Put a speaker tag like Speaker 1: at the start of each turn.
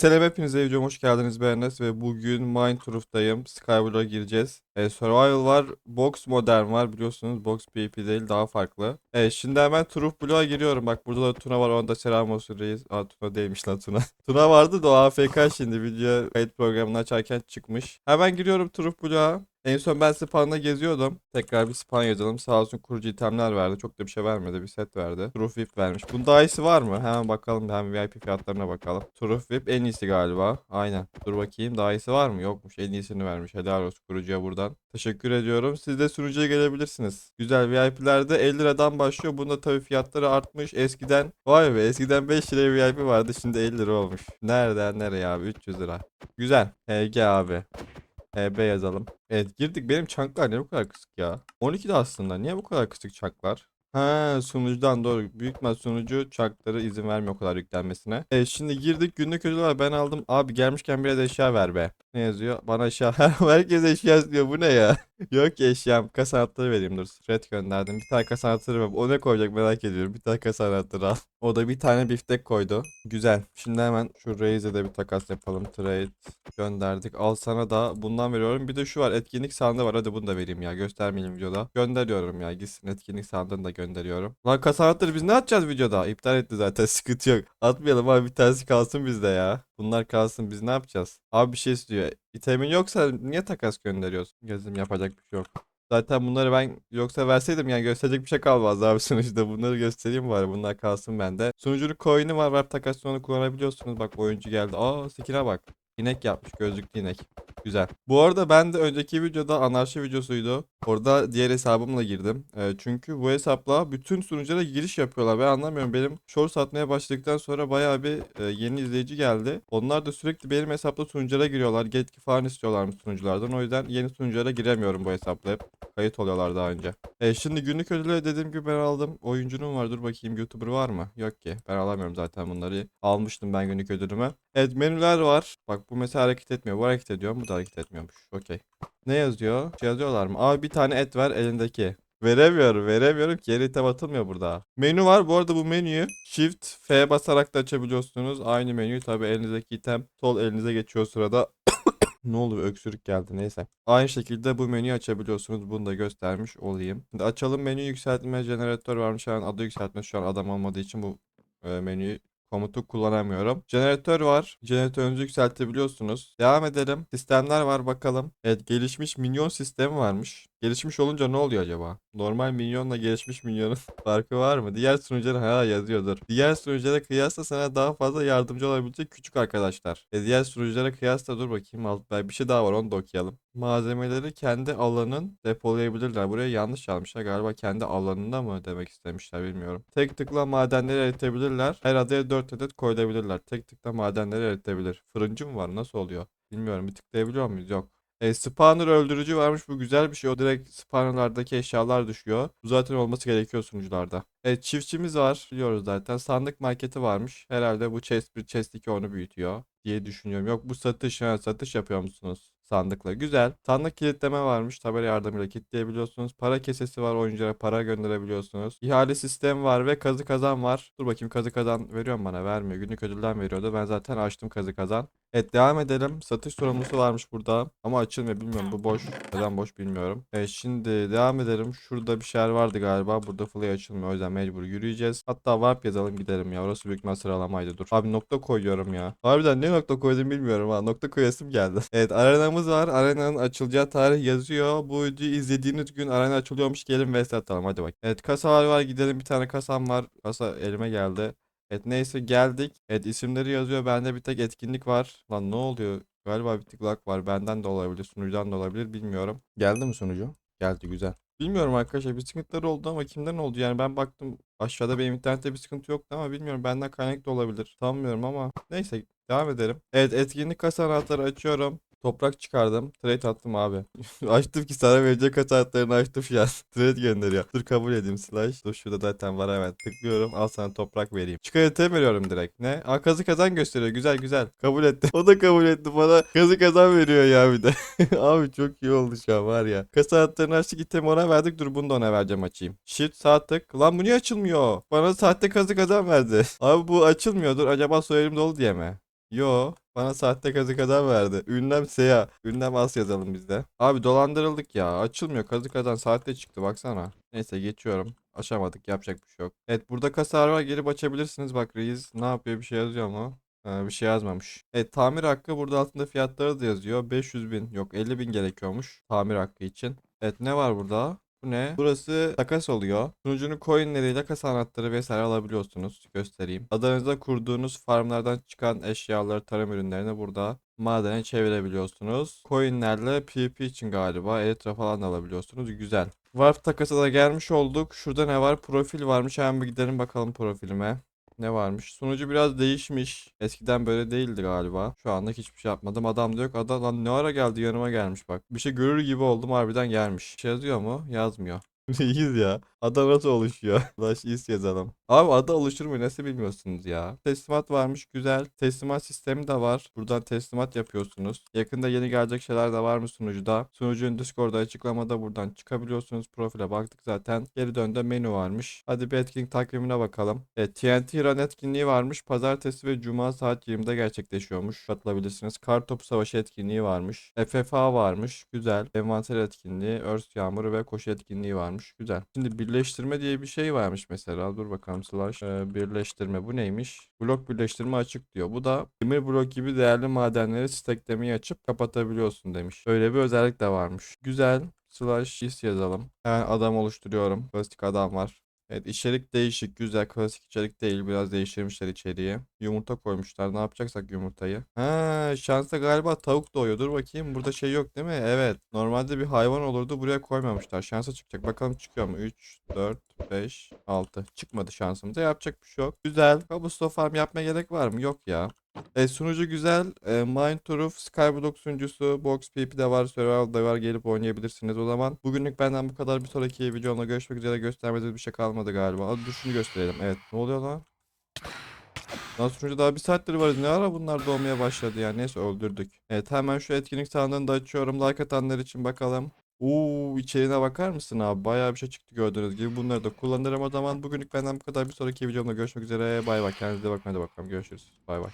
Speaker 1: Selam hepinize videoma hoş geldiniz ben ve bugün Minecraft'tayım. Skyblock'a gireceğiz. E, Survival var, Box Modern var biliyorsunuz. Box PvP değil daha farklı. E, şimdi hemen Truth Block'a giriyorum. Bak burada da Tuna var onda selam olsun reis. Aa Tuna değilmiş lan Tuna. Tuna vardı da o AFK şimdi video kayıt programını açarken çıkmış. Hemen giriyorum Truth Block'a. En son ben spawn'da geziyordum. Tekrar bir spawn yazalım. Sağ olsun kurucu itemler verdi. Çok da bir şey vermedi. Bir set verdi. Truth Whip vermiş. Bunun daha iyisi var mı? Hemen bakalım. Hem VIP fiyatlarına bakalım. Truth Whip en iyisi galiba. Aynen. Dur bakayım. Daha iyisi var mı? Yokmuş. En iyisini vermiş. Helal olsun kurucuya buradan. Teşekkür ediyorum. Siz de sunucuya gelebilirsiniz. Güzel. VIP'lerde 50 liradan başlıyor. Bunda tabii fiyatları artmış. Eskiden vay be eskiden 5 liraya VIP vardı. Şimdi 50 lira olmuş. Nereden nereye abi? 300 lira. Güzel. HG abi. HB yazalım. Evet girdik. Benim çanklar niye bu kadar kısık ya? 12'de aslında. Niye bu kadar kısık çanklar? Ha sunucudan doğru. Büyük ihtimal sunucu çarkları izin vermiyor o kadar yüklenmesine. Evet şimdi girdik günlük ödül ben aldım. Abi gelmişken biraz eşya ver be. Ne yazıyor? Bana eşya. Herkes eşya istiyor. Bu ne ya? Yok ki eşyam. Kasa anahtarı vereyim dur. Red gönderdim. Bir tane kasa anahtarı var. O ne koyacak merak ediyorum. Bir tane kasa anahtarı al. O da bir tane biftek koydu. Güzel. Şimdi hemen şu Raze'e de bir takas yapalım. Trade gönderdik. Al sana da bundan veriyorum. Bir de şu var. Etkinlik sandığı var. Hadi bunu da vereyim ya. Göstermeyeyim videoda. Gönderiyorum ya. Gitsin etkinlik sandığını da gönderiyorum. Lan kasa anahtarı biz ne atacağız videoda? İptal etti zaten. Sıkıntı yok. Atmayalım abi. Bir tanesi kalsın bizde ya. Bunlar kalsın. Biz ne yapacağız? Abi bir şey istiyor. İtemin yoksa niye takas gönderiyorsun? Gözüm yapacak bir şey yok. Zaten bunları ben yoksa verseydim yani gösterecek bir şey kalmaz abi sonuçta. Bunları göstereyim bari. Bunlar kalsın bende. Sunucunun coin'i var. Web takasyonu kullanabiliyorsunuz. Bak oyuncu geldi. Aa skin'e bak. İnek yapmış. Gözlüklü inek. Güzel. Bu arada ben de önceki videoda anarşi videosuydu. Orada diğer hesabımla girdim. Ee, çünkü bu hesapla bütün sunuculara giriş yapıyorlar. Ben anlamıyorum. Benim short satmaya başladıktan sonra bayağı bir e, yeni izleyici geldi. Onlar da sürekli benim hesapla sunuculara giriyorlar. Getki falan istiyorlarmış sunuculardan. O yüzden yeni sunuculara giremiyorum bu hesapla hep. Kayıt oluyorlar daha önce. E, şimdi günlük ödülü dediğim gibi ben aldım. Oyuncunun var. Dur bakayım YouTuber var mı? Yok ki. Ben alamıyorum zaten bunları. Almıştım ben günlük ödülümü. Evet menüler var. Bak bu mesela hareket etmiyor. Bu hareket ediyor. Bu da hareket etmiyormuş. Okey. Ne yazıyor? Şey yazıyorlar mı? Abi bir tane et ver elindeki. Veremiyorum, veremiyorum ki yere item atılmıyor burada. Menü var. Bu arada bu menüyü Shift F basarak da açabiliyorsunuz. Aynı menüyü tabi elinizdeki item sol elinize geçiyor sırada. Ne oluyor öksürük geldi neyse. Aynı şekilde bu menüyü açabiliyorsunuz. Bunu da göstermiş olayım. Şimdi açalım menü yükseltme jeneratör varmış. An adı yükseltme şu an adam olmadığı için bu e, menüyü komutu kullanamıyorum. Jeneratör var. Jeneratörünüzü yükseltebiliyorsunuz. Devam edelim. Sistemler var bakalım. Evet gelişmiş minyon sistemi varmış. Gelişmiş olunca ne oluyor acaba? Normal minyonla gelişmiş minyonun farkı var mı? Diğer sunuculara ha yazıyordur. Diğer sunuculara kıyasla sana daha fazla yardımcı olabilecek küçük arkadaşlar. E diğer sunuculara kıyasla dur bakayım alt bir şey daha var onu da okuyalım. Malzemeleri kendi alanın depolayabilirler. Buraya yanlış yazmışlar. Galiba kendi alanında mı demek istemişler bilmiyorum. Tek tıkla madenleri eritebilirler. Her adaya 4 adet koyulabilirler. Tek tıkla madenleri eritebilir. Fırıncı mı var? Nasıl oluyor? Bilmiyorum. Bir tıklayabiliyor muyuz? Yok. E, spawner öldürücü varmış. Bu güzel bir şey. O direkt spawnerlardaki eşyalar düşüyor. Bu zaten olması gerekiyor sunucularda. Evet çiftçimiz var. Biliyoruz zaten. Sandık marketi varmış. Herhalde bu chest 1 chest 2 onu büyütüyor diye düşünüyorum. Yok bu satış. Ha, satış yapıyor musunuz? sandıkla. Güzel. Sandık kilitleme varmış. Tabela yardımıyla kilitleyebiliyorsunuz. Para kesesi var. Oyunculara para gönderebiliyorsunuz. İhale sistemi var ve kazı kazan var. Dur bakayım kazı kazan veriyor mu bana? Vermiyor. Günlük ödülden veriyordu. Ben zaten açtım kazı kazan. Evet devam edelim. Satış sorumlusu varmış burada. Ama açılmıyor bilmiyorum. Bu boş. Neden boş bilmiyorum. Evet şimdi devam edelim. Şurada bir şeyler vardı galiba. Burada fly açılmıyor. O yüzden mecbur yürüyeceğiz. Hatta warp yazalım gidelim ya. Orası büyük ihtimal sıralamaydı. Dur. Abi nokta koyuyorum ya. Harbiden ne nokta koydum bilmiyorum ha. Nokta koyasım geldi. Evet arenamız var. Arenanın açılacağı tarih yazıyor. Bu videoyu izlediğiniz gün arena açılıyormuş. Gelin vs atalım. Hadi bak. Evet kasalar var. Gidelim bir tane kasam var. Kasa elime geldi. Evet neyse geldik. Evet isimleri yazıyor. Bende bir tek etkinlik var. Lan ne oluyor? Galiba bir tık lag var. Benden de olabilir. Sunucudan da olabilir. Bilmiyorum. Geldi mi sunucu? Geldi güzel. Bilmiyorum arkadaşlar bir sıkıntıları oldu ama kimden oldu yani ben baktım aşağıda benim internette bir sıkıntı yoktu ama bilmiyorum benden kaynaklı olabilir. Sanmıyorum ama neyse devam edelim. Evet etkinlik kasa anahtarı açıyorum. Toprak çıkardım. Trade attım abi. açtım ki sana verecek kartlarını açtım şu an. Trade gönderiyor. Dur kabul edeyim slash. Dur şurada zaten var hemen. Tıklıyorum. Al sana toprak vereyim. Çıkartı veriyorum direkt. Ne? Aa kazı kazan gösteriyor. Güzel güzel. Kabul etti. O da kabul etti. Bana kazı kazan veriyor ya bir de. abi çok iyi oldu şu an var ya. Kasa hatlarını açtık item ona verdik. Dur bunu da ona vereceğim açayım. Shift sağ tık. Lan bu niye açılmıyor? Bana sahte kazı kazan verdi. Abi bu açılmıyor. Dur acaba soyadım dolu diye mi? Yo bana sahte kazık adam verdi. Ünlem Seya. Ünlem As yazalım bizde. Abi dolandırıldık ya. Açılmıyor. Kazık adam sahte çıktı baksana. Neyse geçiyorum. Açamadık yapacak bir şey yok. Evet burada kasar var gelip açabilirsiniz. Bak reis ne yapıyor bir şey yazıyor mu? Ha, bir şey yazmamış. Evet tamir hakkı burada altında fiyatları da yazıyor. 500 bin yok 50 bin gerekiyormuş tamir hakkı için. Evet ne var burada? Bu ne? Burası takas oluyor. Sunucunun coinleriyle kasa anahtarı vesaire alabiliyorsunuz. Göstereyim. Adanızda kurduğunuz farmlardan çıkan eşyaları, tarım ürünlerini burada madene çevirebiliyorsunuz. Coinlerle PvP için galiba Elytra falan da alabiliyorsunuz. Güzel. Warp takasa da gelmiş olduk. Şurada ne var? Profil varmış. Hemen bir gidelim bakalım profilime. Ne varmış? Sunucu biraz değişmiş. Eskiden böyle değildi galiba. Şu anda hiçbir şey yapmadım. Adam da yok. Adam lan ne ara geldi yanıma gelmiş bak. Bir şey görür gibi oldum harbiden gelmiş. Bir şey yazıyor mu? Yazmıyor. İyiyiz ya. Ada nasıl oluşuyor? İs yazalım. Abi ada oluşur mu? Nasıl bilmiyorsunuz ya? Teslimat varmış. Güzel. Teslimat sistemi de var. Buradan teslimat yapıyorsunuz. Yakında yeni gelecek şeyler de var mı sunucuda? Sunucunun Discord'da açıklamada buradan çıkabiliyorsunuz. Profile baktık zaten. Geri dönde menü varmış. Hadi bir etkinlik takvimine bakalım. Evet, TNT Run etkinliği varmış. Pazartesi ve Cuma saat 20'de gerçekleşiyormuş. Katılabilirsiniz. Kartopu Savaşı etkinliği varmış. FFA varmış. Güzel. Envanter etkinliği, örs yağmuru ve koşu etkinliği varmış. Güzel. Şimdi birleştirme diye bir şey varmış mesela. Dur bakalım slash. Ee, birleştirme bu neymiş? Blok birleştirme açık diyor. Bu da demir blok gibi değerli madenleri steklemeyi açıp kapatabiliyorsun demiş. Öyle bir özellik de varmış. Güzel. Slash is yazalım. Hemen adam oluşturuyorum. Klasik adam var. Evet içerik değişik güzel klasik içerik değil biraz değiştirmişler içeriği. Yumurta koymuşlar ne yapacaksak yumurtayı. Ha şansa galiba tavuk doğuyor dur bakayım burada şey yok değil mi? Evet normalde bir hayvan olurdu buraya koymamışlar şansa çıkacak bakalım çıkıyor mu? 3, 4, 5, 6 çıkmadı şansımıza yapacak bir şey yok. Güzel Cobblestone farm yapmaya gerek var mı? Yok ya. E, sunucu güzel. E, Mindturf, Skyblock sunucusu, Box PP'de var, Survival'da var. Gelip oynayabilirsiniz o zaman. Bugünlük benden bu kadar. Bir sonraki videomda görüşmek üzere. Göstermediğimiz bir şey kalmadı galiba. Hadi dur şunu gösterelim. Evet. Ne oluyor lan? Lan sunucu daha bir saattir varız. Ne ara bunlar doğmaya başladı ya. Neyse öldürdük. Evet hemen şu etkinlik sandığını da açıyorum. Like atanlar için bakalım. Oo içeriğine bakar mısın abi? Bayağı bir şey çıktı gördüğünüz gibi. Bunları da kullanırım o zaman. Bugünlük benden bu kadar. Bir sonraki videomda görüşmek üzere. Bay bay. Kendinize bakın. Hadi bakalım. Görüşürüz. Bay bay.